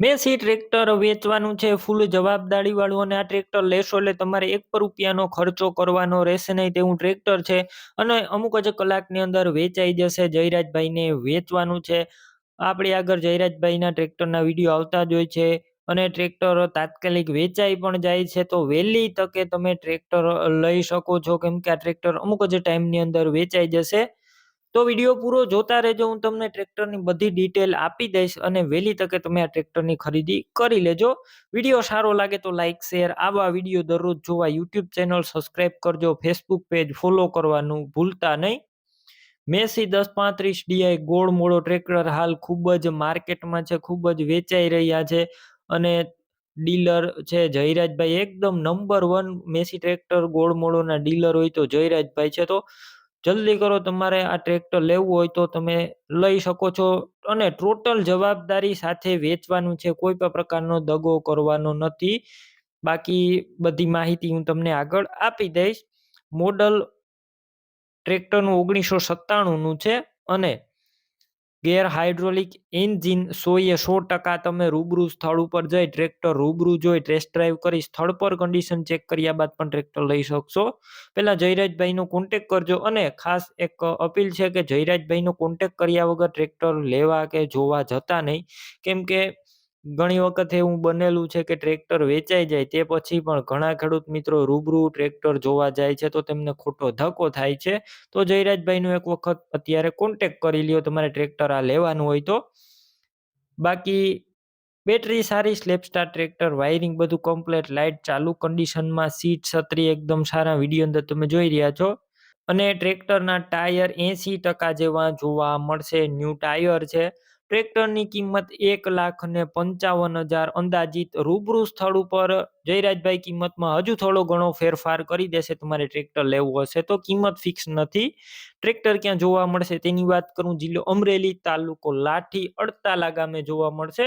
Massey tractor વેચવાનું છે, ફૂલ જવાબદારી વાળું અને આ ટ્રેક્ટર લેશો એટલે તમારે એક પણ રૂપિયાનો ખર્ચો કરવાનો રહેશે નહીં તેવું ટ્રેક્ટર છે અને અમુક જ કલાકની અંદર વેચાઈ જશે જયરાજભાઈને વેચવાનું છે. આપણી આગળ જયરાજભાઈના ટ્રેક્ટરના વીડિયો આવતા જ હોય છે અને ટ્રેક્ટર તાત્કાલિક વેચાઈ પણ જાય છે તો વહેલી તકે તમે ટ્રેક્ટર લઈ શકો છો કેમ કે આ ટ્રેક્ટર અમુક જ ટાઈમની અંદર વેચાઈ જશે તો વીડિયો પૂરો જોતા રહેજો, હું તમને ટ્રેક્ટરની બધી ડિટેલ આપી દઈશ અને વહેલી તકે તમે આ ટ્રેક્ટરની ખરીદી કરી લેજો. વીડિયો સારો લાગે તો લાઇક શેર આવા વીડિયો દરરોજ જોવા યુટ્યુબ ચેનલ સબસ્ક્રાઈબ કરજો ફેસબુક પેજ ફોલો કરવાનું ભૂલતા નહીં. મેસી દસ પાંત્રીસ ડીઆઈ ગોળ મોળો ટ્રેક્ટર હાલ ખૂબ જ માર્કેટમાં છે, ખૂબ જ વેચાઈ રહ્યા છે અને ડીલર છે જયરાજભાઈ, એકદમ નંબર વન મેસી ટ્રેક્ટર ગોળ મોળોના ડીલર હોય તો જયરાજભાઈ છે તો જલ્દી કરો, તમારે આ ટ્રેક્ટર લેવું હોય તો તમે લઈ શકો છો. અને ટોટલ જવાબદારી સાથે વેચવાનું છે, કોઈ પણ પ્રકારનો દગો કરવાનો નથી. બાકી બધી માહિતી હું તમને આગળ આપી દઈશ. મોડલ ટ્રેક્ટરનું ઓગણીસો સત્તાણુંનું છે અને ગેર હાઇડ્રોલિક એન્જિન સોએ સો ટકા તમે રૂબરૂ સ્થળ ઉપર જઈ ટ્રેક્ટર રૂબરૂ જોઈ ટેસ્ટ ડ્રાઈવ કરી સ્થળ પર કન્ડિશન ચેક કર્યા બાદ પણ ટ્રેક્ટર લઈ શકશો. પહેલાં જયરાજભાઈનો કોન્ટેક કરજો અને ખાસ એક અપીલ છે કે જયરાજભાઈનો કોન્ટેક કર્યા વગર ટ્રેક્ટર લેવા કે જોવા જતા નહીં. કેમ કે ઘણી વખત એવું બનેલું છે કે ટ્રેક્ટર વેચાઈ જાય તે પછી પણ ઘણા ખેડૂત મિત્રો રૂબરૂ ટ્રેક્ટર જોવા જાય છે તો તેમને ખોટો ધક્કો થાય છે. તો જયરાજભાઈનો એક વખત અત્યારે કોન્ટેક કરી લ્યો તમારે ટ્રેક્ટર આ લેવાનું હોય તો. બાકી બેટરી સારી સ્લેપસ્ટાર ટ્રેક્ટર વાયરિંગ બધું કમ્પ્લેટ લાઇટ ચાલુ કન્ડિશનમાં સીટ છત્રી એકદમ સારા વીડિયો અંદર તમે જોઈ રહ્યા છો. અને ટ્રેક્ટરના ટાયર એંસી ટકા જેવા જોવા મળશે ન્યૂ ટાયર છે. ટ્રેક્ટરની કિંમત એક લાખ ને પંચાવન હજાર અંદાજિત રૂબરૂ સ્થળ ઉપર જયરાજભાઈ કિંમતમાં હજુ થોડો ઘણો ફેરફાર કરી દેશે તમારે ટ્રેક્ટર લેવું હશે તો કિંમત ફિક્સ નથી. ટ્રેક્ટર ક્યાં જોવા મળશે તેની વાત કરું જિલ્લો અમરેલી તાલુકો લાઠી અડતાલા ગામે જોવા મળશે.